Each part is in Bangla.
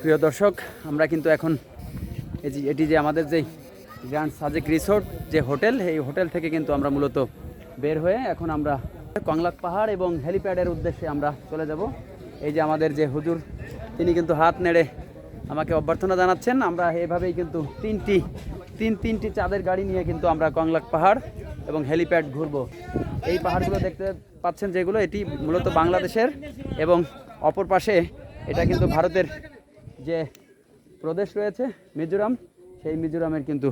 প্রিয় দর্শক, আমরা কিন্তু এখন এই যে, এটি যে আমাদের যে গ্র্যান্ড সাজেক রিসোর্ট, যে হোটেল, এই হোটেল থেকে কিন্তু আমরা মূলত বের হয়ে এখন আমরা কংলাক পাহাড় এবং হেলিপ্যাডের উদ্দেশ্যে আমরা চলে যাব। এই যে আমাদের যে হুজুর, তিনি কিন্তু হাত নেড়ে আমাকে অভ্যর্থনা জানাচ্ছেন। আমরা এভাবেই কিন্তু তিনটি, তিন, তিনটি চাঁদের গাড়ি নিয়ে কিন্তু আমরা কংলাক পাহাড় এবং হেলিপ্যাড ঘুরবো। এই পাহাড়গুলো দেখতে পাচ্ছেন যেগুলো, এটি মূলত বাংলাদেশের এবং অপর পাশে এটা কিন্তু ভারতের যে প্রদেশ রয়েছে, মিজোরাম, সেই মিজোরামের কিন্তু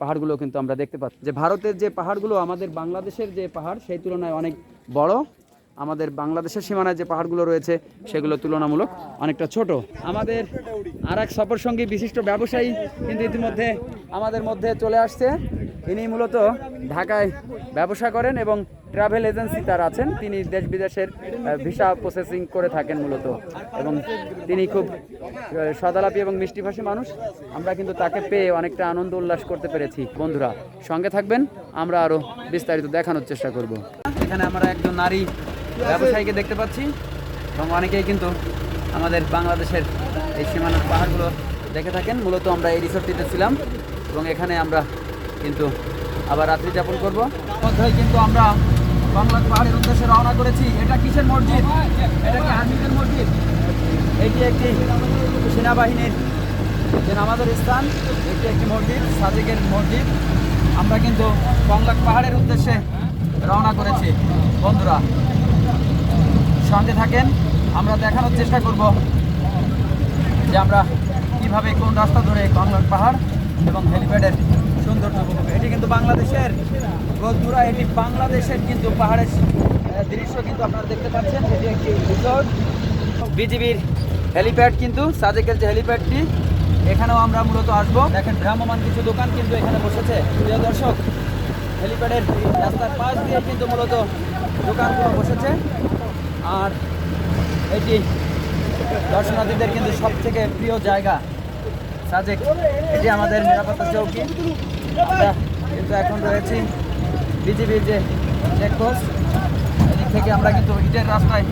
পাহাড়গুলো কিন্তু আমরা দেখতে পাচ্ছি। যে ভারতের যে পাহাড়গুলো, আমাদের বাংলাদেশের যে পাহাড়, সেই তুলনায় অনেক বড়। আমাদের বাংলাদেশের সীমানায় যে পাহাড়গুলো রয়েছে, সেগুলো তুলনামূলক অনেকটা ছোট। আমাদের আর এক সফরসঙ্গী বিশিষ্ট ব্যবসায়ী কিন্তু ইতিমধ্যে আমাদের মধ্যে চলে আসছে। ইনি মূলত ঢাকায় ব্যবসা করেন এবং ট্রাভেল এজেন্সি তার আছেন। তিনি দেশ বিদেশের ভিসা প্রসেসিং করে থাকেন মূলত। এবং তিনি খুব সদালাপি এবং মিষ্টিভাষী মানুষ। আমরা কিন্তু তাকে পেয়ে অনেকটা আনন্দ উল্লাস করতে পেরেছি। বন্ধুরা, সঙ্গে থাকবেন। আমরা আরও বিস্তারিত দেখানোর চেষ্টা করব। এখানে আমরা একজন নারী ব্যবসায়ীকে দেখতে পাচ্ছি। এবং অনেকেই কিন্তু আমাদের বাংলাদেশের এই সীমানার পাহাড়গুলো দেখে থাকেন। মূলত আমরা এই রিসোর্টটিতে ছিলাম। এবং এখানে আমরা কিন্তু আবার রাত্রি যাপন করব। মধ্যেই কিন্তু আমরা বাংলা পাহাড়ের উদ্দেশ্যে রওনা করেছি। এটা কিসের মসজিদ? এটা কি আর্মিদের মসজিদ? এটি একটি সেনাবাহিনীর যে নামাজের স্থান, এটি একটি মসজিদ সাজেকের মসজিদ। আমরা কিন্তু কংলাক পাহাড়ের উদ্দেশ্যে রওনা করেছি। বন্ধুরা, সঙ্গে থাকেন, আমরা দেখানোর চেষ্টা করব যে আমরা কীভাবে কোন রাস্তা ধরে কংলাক পাহাড় এবং হেলিপ্যাডের সৌন্দর্য উপভোগ এটি কিন্তু বাংলাদেশের বন্ধুরা এটি বাংলাদেশের কিন্তু পাহাড়ের দৃশ্য কিন্তু আপনারা দেখতে পাচ্ছেন। এটি একটি রিসোর্ট বিজিবির হেলিপ্যাড কিন্তু, সাজেকের যে হেলিপ্যাডটি এখানেও আমরা মূলত আসব। দেখেন ভ্রাম্যমান কিছু দোকান কিন্তু এখানে বসেছে। প্রিয় দর্শক হেলিপ্যাডের রাস্তার পাশ দিয়ে কিন্তু মূলত দোকানগুলো বসেছে। আর এটি দর্শনার্থীদের কিন্তু সব থেকে প্রিয় জায়গা, সাজেক। এটি আমাদের নিরাপত্তা চৌকি। আমরা কিন্তু এখন রয়েছি বিজিবির যে চেকপোস্ট এদিক থেকে আমরা কিন্তু ইটের রাস্তায়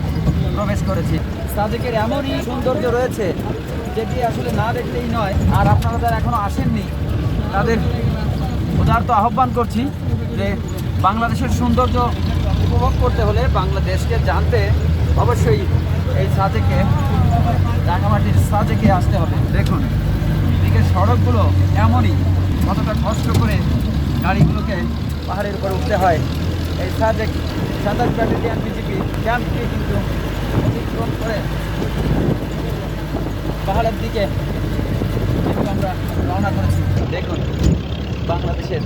প্রবেশ করেছি। সাজেকের এমনই সৌন্দর্য রয়েছে, যেটি আসলে না দেখলেই নয়, আর আপনারা যারা এখনও আসেননি, তাদের উদারত আহ্বান করছি যে বাংলাদেশের সৌন্দর্য উপভোগ করতে হলে বাংলাদেশকে জানতে অবশ্যই এই সাজেকে রাঙামাটির সাজেকে আসতে হবে। দেখুন এদিকে সড়কগুলো এমনই, কতটা কষ্ট করে গাড়িগুলোকে পাহাড়ের উপরে উঠতে হয়। এই সাজেক সাতাশ ব্যাটালিয়ান বিজেপি ক্যাম্পটি কিন্তু অতিক্রম করে। পাহাড়ের দিকে কিন্তু আমরা রওনা করেছি। দেখুন, বাংলাদেশের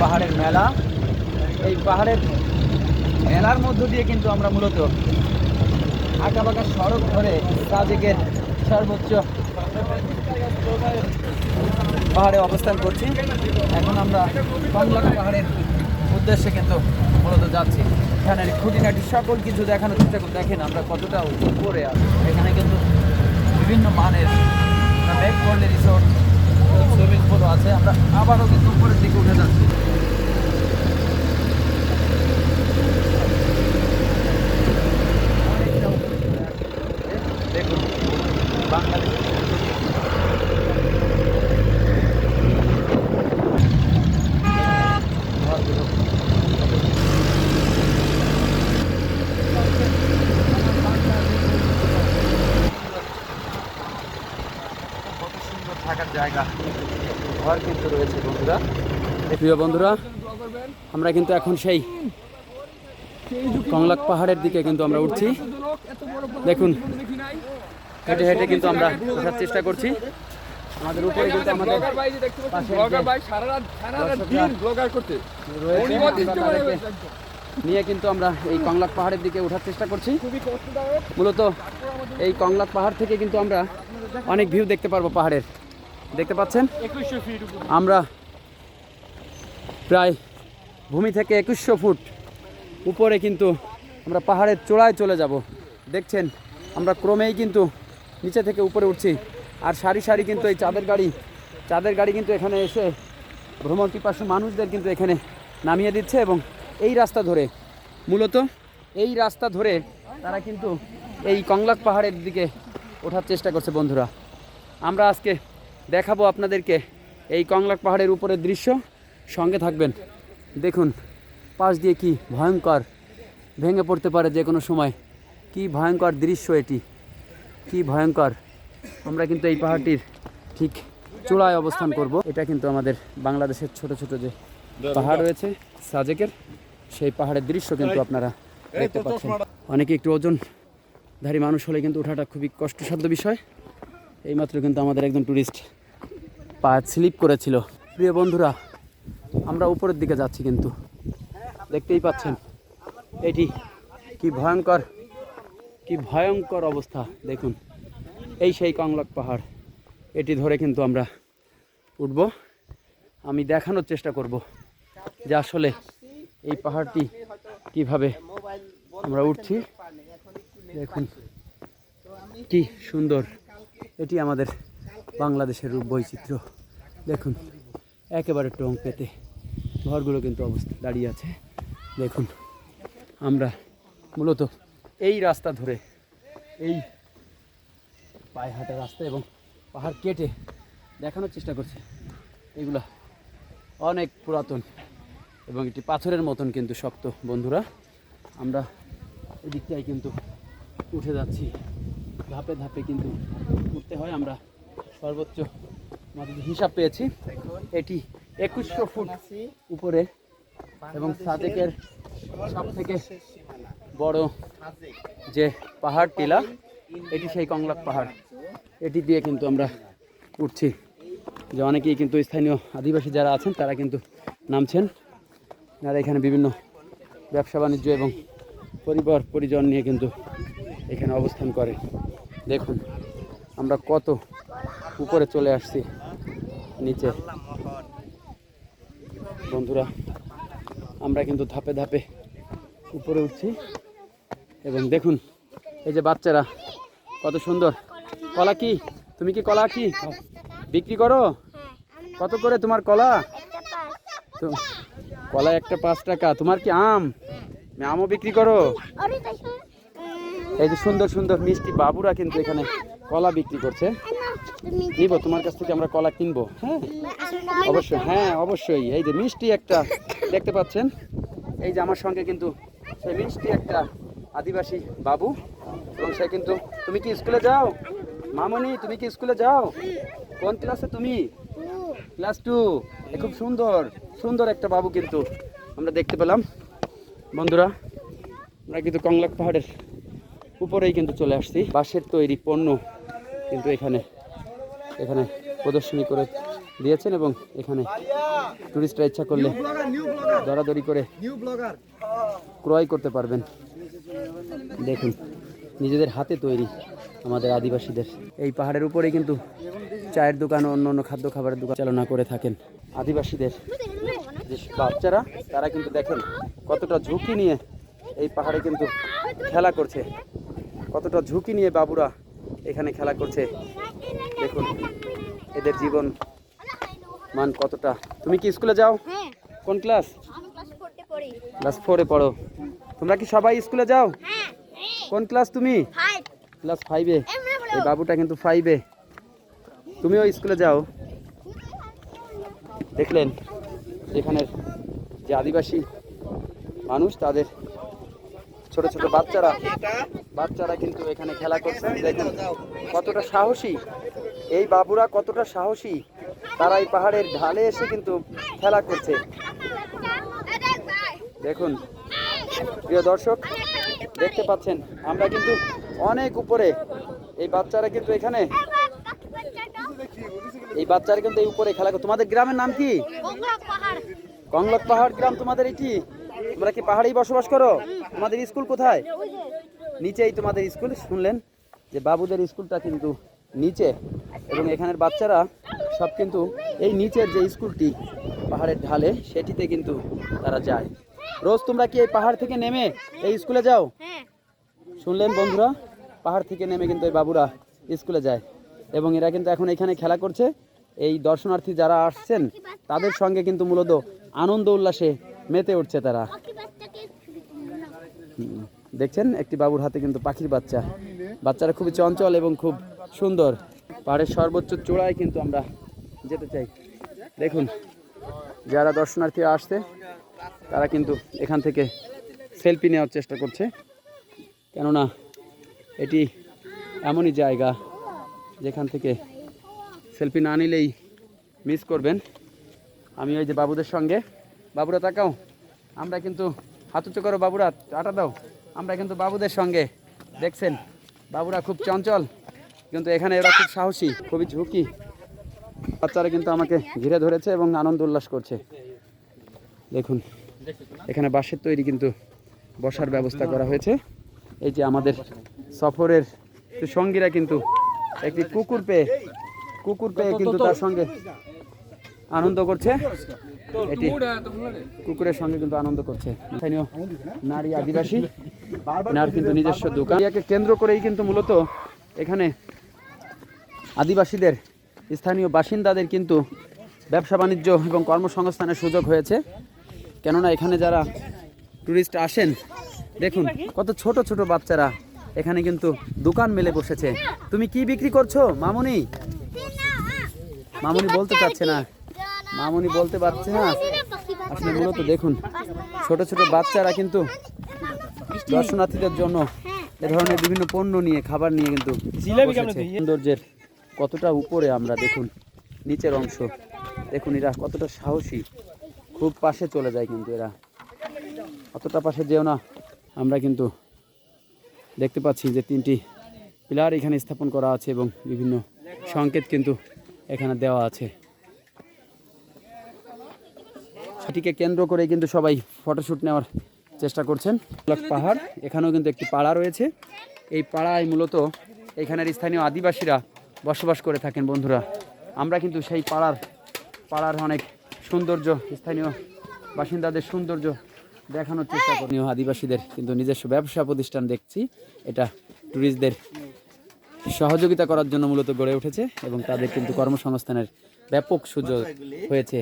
পাহাড়ের মেলা। এই পাহাড়ের মেলার মধ্য দিয়ে কিন্তু আমরা মূলত আঁকাবাঁকা সড়ক ধরে সাজেকের সর্বোচ্চ পাহাড়ে অবস্থান করছি। এখন আমরা কমলাক পাহাড়ের উদ্দেশ্যে কিন্তু মূলত যাচ্ছি। এখানের খুঁটিনাটি সকল কিছু দেখানোর চেষ্টা করে দেখেন আমরা কতটা উপরে আছি। এখানে কিন্তু বিভিন্ন মানের ব্যাক করলে রিসোর্ট সুইমিং পুলও আছে। আমরা আবারও কিন্তু উপরের দিকে উঠে যাচ্ছি। দেখুন বাংলাদেশ কত সুন্দর থাকার জায়গা। ঘর কিন্তু রয়েছে বন্ধুরা। প্রিয় বন্ধুরা আমরা কিন্তু এখন সেই কংলাক পাহাড়ের দিকে কিন্তু আমরা উঠছি। দেখুন হেঁটে হেঁটে কিন্তু আমরা ওঠার চেষ্টা করছি। আমাদের উপরে কিন্তু আমাদের নিয়ে কিন্তু আমরা এই কংলাক পাহাড়ের দিকে ওঠার চেষ্টা করছি। মূলত এই কংলাক পাহাড় থেকে কিন্তু আমরা অনেক ভিউ দেখতে পারব পাহাড়ের। দেখতে পাচ্ছেন? আমরা প্রায় ভূমি থেকে একুশশো ফুট উপরে কিন্তু আমরা পাহাড়ের চূড়ায় চলে যাব। দেখছেন? আমরা ক্রমেই কিন্তু নিচে থেকে উপরে উঠছি। আর সারি সারি কিন্তু এই চাঁদের গাড়ি চাঁদের গাড়ি কিন্তু এখানে এসে ভ্রমণ পিপাসু মানুষদের কিন্তু এখানে নামিয়ে দিচ্ছে এবং এই রাস্তা ধরে, মূলত এই রাস্তা ধরে তারা কিন্তু এই কংলাক পাহাড়ের দিকে ওঠার চেষ্টা করছে বন্ধুরা। আমরা আজকে দেখাবো আপনাদেরকে এই কংলাক পাহাড়ের উপরের দৃশ্য। সঙ্গে থাকবেন। দেখুন, পাশ দিয়ে কি ভয়ঙ্কর ভেঙে পড়তে পারে যে কোনো সময়। কি ভয়ঙ্কর দৃশ্য এটি। কি ভয়ঙ্কর। আমরা কিন্তু এই পাহাড়টির ঠিক চূড়ায় অবস্থান করব। এটা কিন্তু আমাদের বাংলাদেশের ছোট ছোট যে পাহাড় রয়েছে, সাজেকের, সেই পাহাড়ের দৃশ্য কিন্তু আপনারা দেখতে পাচ্ছেন। অনেকে একটু ওজনধারী মানুষ হলে কিন্তু ওঠাটা খুবই কষ্টসাধ্য বিষয়। এইমাত্র কিন্তু আমাদের একজন ট্যুরিস্ট পা স্লিপ করেছিল। প্রিয় বন্ধুরা, আমরা উপরের দিকে যাচ্ছি কিন্তু। দেখতেই পাচ্ছেন, এটি কি ভয়ঙ্কর কি ভয়ঙ্কর অবস্থা, দেখুন। এই সেই কংলক পাহাড়, এটি ধরে কিন্তু আমরা উঠব। আমি দেখানোর চেষ্টা করব যে আসলে এই পাহাড়টি কীভাবে আমরা উঠছি। দেখুন, কি সুন্দর। এটি আমাদের বাংলাদেশের রূপ বৈচিত্র্য। দেখুন, একেবারে টং পেতে ঘরগুলো কিন্তু অবস্থা দাঁড়িয়ে আছে। দেখুন, আমরা মূলত এই রাস্তা ধরে এই পায়ে হাঁটা রাস্তা এবং পাহাড় কেটে দেখানোর চেষ্টা করছি। এগুলা অনেক পুরাতন এবং এটি পাথরের মতন কিন্তু শক্ত। বন্ধুরা, আমরা এদিকটাই কিন্তু উঠে যাচ্ছি। ধাপে ধাপে কিন্তু উঠতে হয়। আমরা সর্বোচ্চ আমাদের হিসাব পেয়েছি। এটি একুশশো ফুট উপরে এবং সাদেকের সব থেকে বড় যে পাহাড় টিলা, এটি সেই কংলাক পাহাড়। এটি দিয়ে কিন্তু আমরা উঠছি। যে অনেকেই কিন্তু স্থানীয় আদিবাসী যারা আছেন, তারা কিন্তু নামছেন। আর এখানে বিভিন্ন ব্যবসা বাণিজ্য এবং পরিবার পরিজন নিয়ে কিন্তু এখানে অবস্থান করে। দেখুন, আমরা কত উপরে চলে আসছি, নিচে। বন্ধুরা, আমরা কিন্তু ধাপে ধাপে উপরে উঠছি। এবং দেখুন, এই যে বাচ্চারা, কত সুন্দর। কলা কি? তুমি কি কলা কি? বিক্রি করো? কত করে তোমার কলা? কলা একটা পাঁচ টাকা। তোমার কি আম আমও বিক্রি করো। এই যে সুন্দর সুন্দর মিষ্টি বাবুরা কিন্তু এখানে কলা বিক্রি করছে। নিব তোমার কাছ থেকে আমরা কলা কিনবো হ্যাঁ? অবশ্যই হ্যাঁ অবশ্যই। এই যে মিষ্টি একটা দেখতে পাচ্ছেন। এই যে আমার সঙ্গে কিন্তু সেই মিষ্টি একটা আদিবাসী বাবু, এবং সে কিন্তু, তুমি কি স্কুলে যাও? মামনি, তুমি কি স্কুলে যাও? কোন ক্লাসে তুমি? Class two. খুব সুন্দর সুন্দর একটা বাবু কিন্তু আমরা দেখতে পেলাম। বন্ধুরা, আমরা কিন্তু কংলাক পাহাড়ের উপরেই কিন্তু চলে আসছি। বাঁশের তৈরি পণ্য কিন্তু এখানে এখানে প্রদর্শনী করে দিয়েছেন এবং এখানে টুরিস্টরা ইচ্ছা করলে দরাদরি করে ক্রয় করতে পারবেন। দেখুন, নিজেদের হাতে তৈরি আমাদের আদিবাসীদের। এই পাহাড়ের উপরেই কিন্তু চায়ের দোকান ও অন্য অন্য খাদ্য খাবারের দোকান চালনা করে থাকেন আদিবাসীদের। যে বাচ্চারা, তারা কিন্তু দেখেন কতটা ঝুঁকি নিয়ে এই পাহাড়ে কিন্তু খেলা করছে। কতটা ঝুঁকি নিয়ে বাবুরা এখানে খেলা করছে। দেখুন এদের জীবন মান কতটা। তুমি কি স্কুলে যাও? হ্যাঁ। কোন ক্লাস? ক্লাস ফোরে পড়ো। তোমরা কি সবাই স্কুলে যাও? হ্যাঁ কোন ক্লাস তুমি? ক্লাস ফাইভে এই বাবুটা কিন্তু ফাইভে তুমিও স্কুলে যাও। দেখলেন এখানের যে আদিবাসী মানুষ তাদের ছোট ছোট বাচ্চারা। বাচ্চারা কিন্তু এখানে খেলা করছে। দেখেন কতটা সাহসী। এই বাবুরা কতটা সাহসী। তারা এই পাহাড়ের ঢালে এসে কিন্তু খেলা করছে। দেখুন প্রিয় দর্শক দেখতে পাচ্ছেন আমরা কিন্তু অনেক উপরে। এই বাচ্চারা কিন্তু এখানে। এই বাচ্চারা কিন্তু এই উপরে খেলা করে তোমাদের গ্রামের নাম কি? কংলক পাহাড় গ্রাম তোমাদের এটি? তোমরা কি পাহাড়েই বসবাস করো? তোমাদের স্কুল কোথায়? নিচেই তোমাদের স্কুল শুনলেন যে বাবুদের স্কুলটা কিন্তু নিচে এবং এখানের বাচ্চারা সব কিন্তু এই নিচের যে স্কুলটি পাহাড়ের ঢালে সেটিতে কিন্তু তারা যায়। রোজ তোমরা কি এই পাহাড় থেকে নেমে এই স্কুলে যাও? হ্যাঁ। শুনলেন বন্ধুরা পাহাড় থেকে নেমে কিন্তু এই বাবুরা স্কুলে যায় এবং এরা কিন্তু এখন এখানে খেলা করছে। এই দর্শনার্থী যারা আসছেন তাদের সঙ্গে কিন্তু মূলত আনন্দ উল্লাসে মেতে উঠছে তারা। দেখছেন, একটি বাবুর হাতে কিন্তু পাখির বাচ্চা। বাচ্চারা খুবই চঞ্চল এবং খুব সুন্দর। পাহাড়ের সর্বোচ্চ চূড়ায় কিন্তু আমরা যেতে চাই। দেখুন, যারা দর্শনার্থী আসছে, তারা কিন্তু এখান থেকে সেলফি নেওয়ার চেষ্টা করছে। কেননা, এটি এমনই জায়গা যেখান থেকে সেলফি না নিলেই মিস করবেন। আমি ওই যে বাবুদের সঙ্গে। বাবুরা তাকাও, আমরা কিন্তু হাত উঁচু করো বাবুরা টাটা দাও। আমরা কিন্তু বাবুদের সঙ্গে। দেখছেন, বাবুরা খুব চঞ্চল, কিন্তু এখানে এরা খুব সাহসী, খুবই ঝুঁকি। বাচ্চারা কিন্তু আমাকে ঘিরে ধরেছে এবং আনন্দ উল্লাস করছে। দেখুন, এখানে বাঁশের তৈরি কিন্তু বসার ব্যবস্থা করা হয়েছে। এই যে আমাদের সফরের সঙ্গীরা কিন্তু একটি কুকুর পেয়ে কুকুর পেয়ে কিন্তু তার সঙ্গে আনন্দ করছে। এটি কুকুরের সঙ্গে কিন্তু আনন্দ করছে। স্থানীয় নারী আদিবাসী নার কিন্তু নিজস্ব দোকান। একে কেন্দ্র করেই কিন্তু মূলত এখানে আদিবাসীদের স্থানীয় বাসিন্দাদের কিন্তু ব্যবসা বাণিজ্য এবং কর্মসংস্থানের সুযোগ হয়েছে। কেননা এখানে যারা টুরিস্ট আসেন দেখুন কত ছোট ছোট বাচ্চারা এখানে কিন্তু দোকান মেলে বসেছে। তুমি কি বিক্রি করছ মামুনি? মামুনি বলতে চাচ্ছে না। মামুনি বলতে পারছে না। আসলে মূলত দেখুন ছোট ছোট বাচ্চারা কিন্তু দর্শনার্থীদের জন্য এ ধরনের বিভিন্ন পণ্য নিয়ে খাবার নিয়ে কিন্তু সৌন্দর্যের কতটা উপরে আমরা দেখুন নিচের অংশ। দেখুন এরা কতটা সাহসী। খুব পাশে চলে যায় কিন্তু এরা। অতটা পাশে যেও না। আমরা কিন্তু দেখতে পাচ্ছি যে তিনটি পিলার এখানে স্থাপন করা আছে এবং বিভিন্ন সংকেত কিন্তু এখানে দেওয়া আছে। সেটিকে কেন্দ্র করে কিন্তু সবাই ফটোশ্যুট নেওয়ার চেষ্টা করছেন। পাহাড়, এখানেও কিন্তু একটি পাড়া রয়েছে। এই পাড়ায় মূলত এখানের স্থানীয় আদিবাসীরা বসবাস করে থাকেন বন্ধুরা। আমরা কিন্তু সেই পাড়ার পাড়ার অনেক সৌন্দর্য, স্থানীয় বাসিন্দাদের সৌন্দর্য দেখানোর চেষ্টা করি। আদিবাসীদের কিন্তু নিজস্ব ব্যবসা প্রতিষ্ঠান দেখছি। এটা ট্যুরিস্টদের সহযোগিতা করার জন্য মূলত গড়ে উঠেছে এবং তাদের কিন্তু কর্মসংস্থানের ব্যাপক সুযোগ হয়েছে।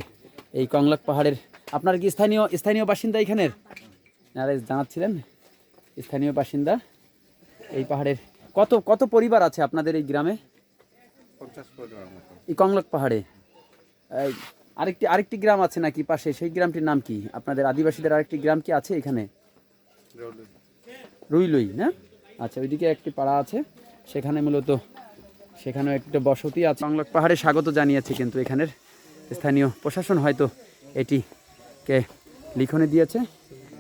এই কংলাক পাহাড়ের আপনার কি স্থানীয় স্থানীয় বাসিন্দা এখানের? নারে জানাচ্ছিলেন? স্থানীয় বাসিন্দা এই পাহাড়ের কত কত পরিবার আছে আপনাদের এই গ্রামে? এই কংলক পাহাড়ে। আরেকটি আরেকটি গ্রাম আছে নাকি পাশে? সেই গ্রামটির নাম কি? আপনাদের আদিবাসীদের আরেকটি গ্রাম কি আছে এখানে? রুইলুই। না? আচ্ছা ওইদিকে একটি পাড়া আছে। সেখানে মূলত সেখানেও একটা বসতি আছে। বাংলক পাহাড়ে স্বাগত জানিয়েছে কিন্তু এখানের স্থানীয় প্রশাসন হয়তো এটিকে লিখনে দিয়েছে।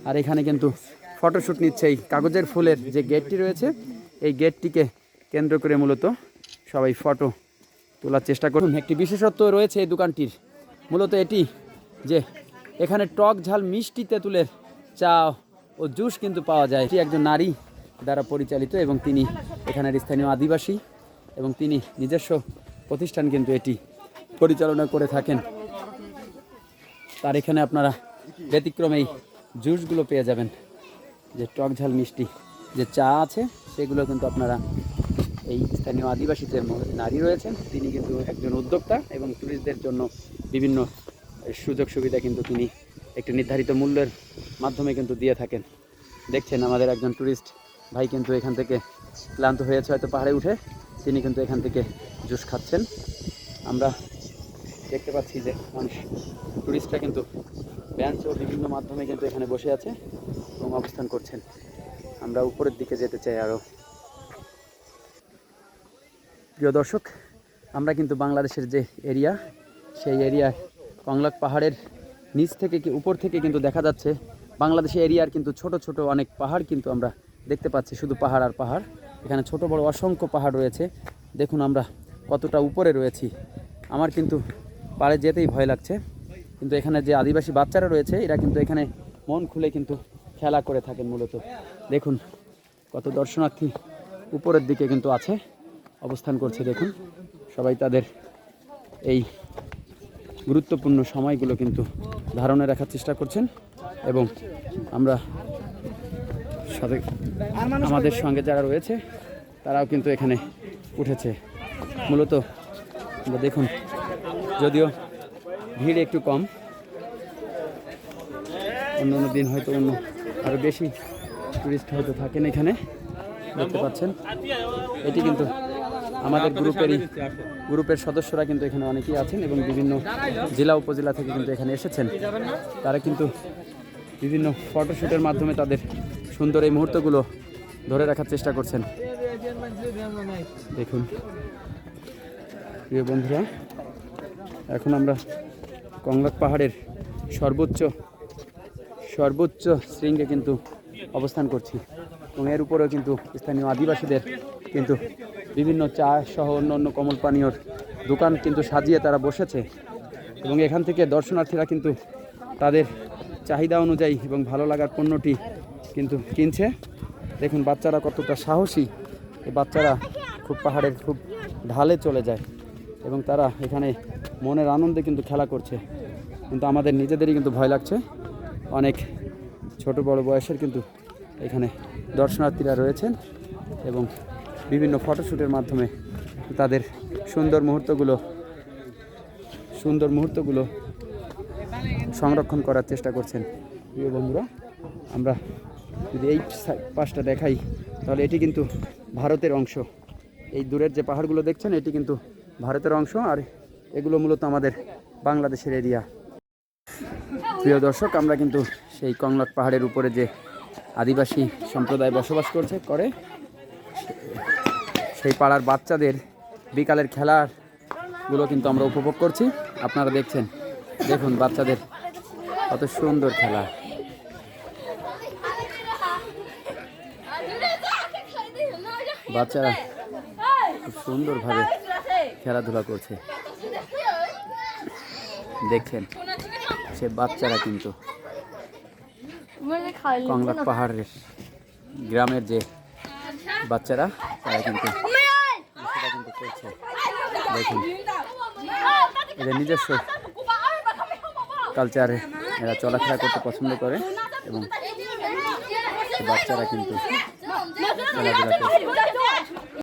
আর এখানে কিন্তু ফটোশ্যুট নিচ্ছে এই কাগজের ফুলের যে গেটটি রয়েছে, এই গেটটিকে কেন্দ্র করে মূলত সবাই ফটো তোলার চেষ্টা করুন একটি বিশেষত্ব রয়েছে এই দোকানটির। মূলত এটি যে এখানে টক ঝাল মিষ্টি তেঁতুলের চা ও জুস কিন্তু পাওয়া যায়। এটি একজন নারী দ্বারা পরিচালিত এবং তিনি এখানের স্থানীয় আদিবাসী এবং তিনি নিজস্ব প্রতিষ্ঠান কিন্তু এটি পরিচালনা করে থাকেন। তার এখানে আপনারা ব্যতিক্রমে এই জুসগুলো পেয়ে যাবেন। যে টক ঝাল মিষ্টি, যে চা আছে, সেগুলো কিন্তু আপনারা এই স্থানীয় আদিবাসী যে নারী রয়েছেন। তিনি কিন্তু একজন উদ্যোক্তা এবং ট্যুরিস্টদের জন্য বিভিন্ন সুযোগ সুবিধা কিন্তু তিনি একটি নির্ধারিত মূল্যের মাধ্যমে কিন্তু দিয়ে থাকেন। দেখছেন, আমাদের একজন ট্যুরিস্ট ভাই কিন্তু এখান থেকে ক্লান্ত হয়েছে হয়তো পাহাড়ে উঠে। তিনি কিন্তু এখান থেকে জুস খাচ্ছেন। আমরা দেখতে পাচ্ছি যে মানুষ ট্যুরিস্টরা কিন্তু বেঞ্চ ও বিভিন্ন মাধ্যমে কিন্তু এখানে বসে আছে এবং অবস্থান করছেন। আমরা উপরের দিকে যেতে চাই আরও প্রিয় দর্শক, আমরা কিন্তু বাংলাদেশের যে এরিয়া সেই এরিয়ায় কংলাক পাহাড়ের নিচ থেকে কি উপর থেকে কিন্তু দেখা যাচ্ছে। বাংলাদেশের এরিয়ার কিন্তু ছোট ছোট অনেক পাহাড় কিন্তু আমরা দেখতে পাচ্ছি, শুধু পাহাড় আর পাহাড়। এখানে ছোট বড় অসংখ্য পাহাড় রয়েছে। দেখুন আমরা কতটা উপরে রয়েছি। আমার কিন্তু পাড়ে যেতেই ভয় লাগছে। কিন্তু এখানে যে আদিবাসী বাচ্চারা রয়েছে, এরা কিন্তু এখানে মন খুলে কিন্তু খেলা করে থাকেন মূলত। দেখুন, কত দর্শনার্থী উপরের দিকে কিন্তু আছে, অবস্থান করছে, দেখুন। সবাই তাদের এই গুরুত্বপূর্ণ সময়গুলো কিন্তু ধারণে রাখার চেষ্টা করছেন এবং আমরা সাথে আমাদের সঙ্গে যারা রয়েছে, তারাও কিন্তু এখানে উঠেছে। মূলত দেখুন যদিও ভিড় একটু কম। অন্য দিন হয়তো অন্য আরও বেশি টুরিস্ট হয়তো থাকেন এখানে, দেখতে পাচ্ছেন। এটি কিন্তু আমাদের গ্রুপেরই, গ্রুপের সদস্যরা কিন্তু এখানে অনেকেই আছেন এবং বিভিন্ন জেলা উপজেলা থেকে কিন্তু এখানে এসেছেন। তারা কিন্তু বিভিন্ন ফটোশ্যুটের মাধ্যমে তাদের সুন্দর এই মুহূর্তগুলো ধরে রাখার চেষ্টা করছেন। দেখুন। প্রিয় বন্ধুরা এখন আমরা কংলাক পাহাড়ের সর্বোচ্চ সর্বোচ্চ শৃঙ্গে কিন্তু অবস্থান করছি। এবং এর উপরেও কিন্তু স্থানীয় আদিবাসীদের কিন্তু বিভিন্ন চা সহ অন্য অন্য কমল পানীয়র দোকান কিন্তু সাজিয়ে তারা বসেছে। এবং এখান থেকে দর্শনার্থীরা কিন্তু তাদের চাহিদা অনুযায়ী এবং ভালো লাগার পণ্যটি কিন্তু কিনছে। দেখুন, বাচ্চারা কতটা সাহসী। এই বাচ্চারা খুব পাহাড়ের খুব ঢালে চলে যায়। এবং তারা এখানে মনের আনন্দে কিন্তু খেলা করছে। কিন্তু আমাদের নিজেদেরই কিন্তু ভয় লাগছে। অনেক ছোট বড় বয়সের কিন্তু এখানে দর্শনার্থীরা রয়েছেন এবং বিভিন্ন ফটোশ্যুটের মাধ্যমে তাদের সুন্দর মুহূর্তগুলো সুন্দর মুহূর্তগুলো সংরক্ষণ করার চেষ্টা করছেন। প্রিয় বন্ধুরা, আমরা যদি এই পাশটা দেখাই, তাহলে এটি কিন্তু ভারতের অংশ। এই দূরের যে পাহাড়গুলো দেখছেন, এটি কিন্তু ভারতের অংশ। আর এগুলো মূলত আমাদের বাংলাদেশের এরিয়া। প্রিয় দর্শক, আমরা কিন্তু সেই কংলক পাহাড়ের উপরে যে আদিবাসী সম্প্রদায় বসবাস করছে, করে সেই পাড়ার বাচ্চাদের বিকালের খেলাগুলো কিন্তু আমরা উপভোগ করছি। আপনারা দেখছেন, দেখুন বাচ্চাদের কত সুন্দর খেলা। বাচ্চারা খুব সুন্দরভাবে খেলাধুলা করছে। দেখছেন সে বাচ্চারা কিন্তু কংলা পাহাড়ের গ্রামের যে বাচ্চারা, তারা কিন্তু দেখুন, এদের নিজস্ব কালচারে এরা চলাফেরা করতে পছন্দ করে এবং বাচ্চারা কিন্তু খেলাধুলা করছে